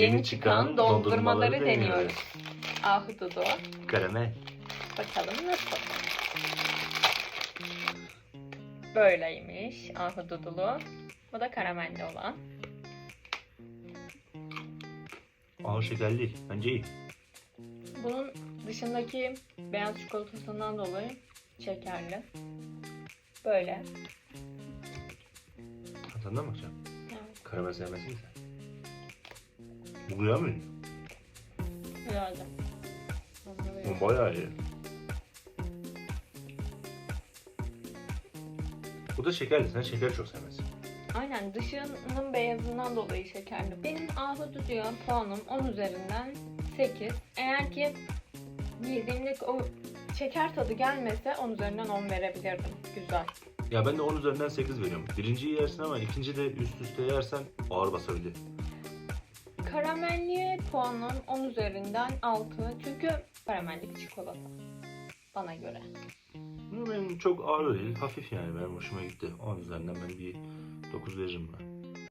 yeni çıkan dondurmaları deniyoruz. Ahududu. Karamel. Bakalım nasıl? Böyleymiş ahududulu. Bu da karamelli olan. Ağır şekerli. Bence iyi. Bunun dışındaki beyaz çikolatasından dolayı şekerli. Böyle. Tadına mı bakacaksın? Evet, Karamel sevmezsin sen. Bu güzel mi? güzeldi. Onu veriyorum. Bu bayağı iyi. Bu da şekerli. Sen şeker çok sevmezsin. Aynen dışının beyazından dolayı şekerli. Benim ahududuya puanım 10 üzerinden 8. Eğer ki yediğimde o şeker tadı gelmese 10 üzerinden 10 verebilirdim. Güzel. Ya ben de 10 üzerinden 8 veriyorum. Birinciyi yersin ama ikinci de üst üste yersen ağır basabilir. Karamelliye puanım 10 üzerinden 6. Çünkü karamellik çikolata. Bana göre. Bu benim çok ağır değil. Hafif yani benim hoşuma gitti. 10 üzerinden ben bir 9 veririm buna.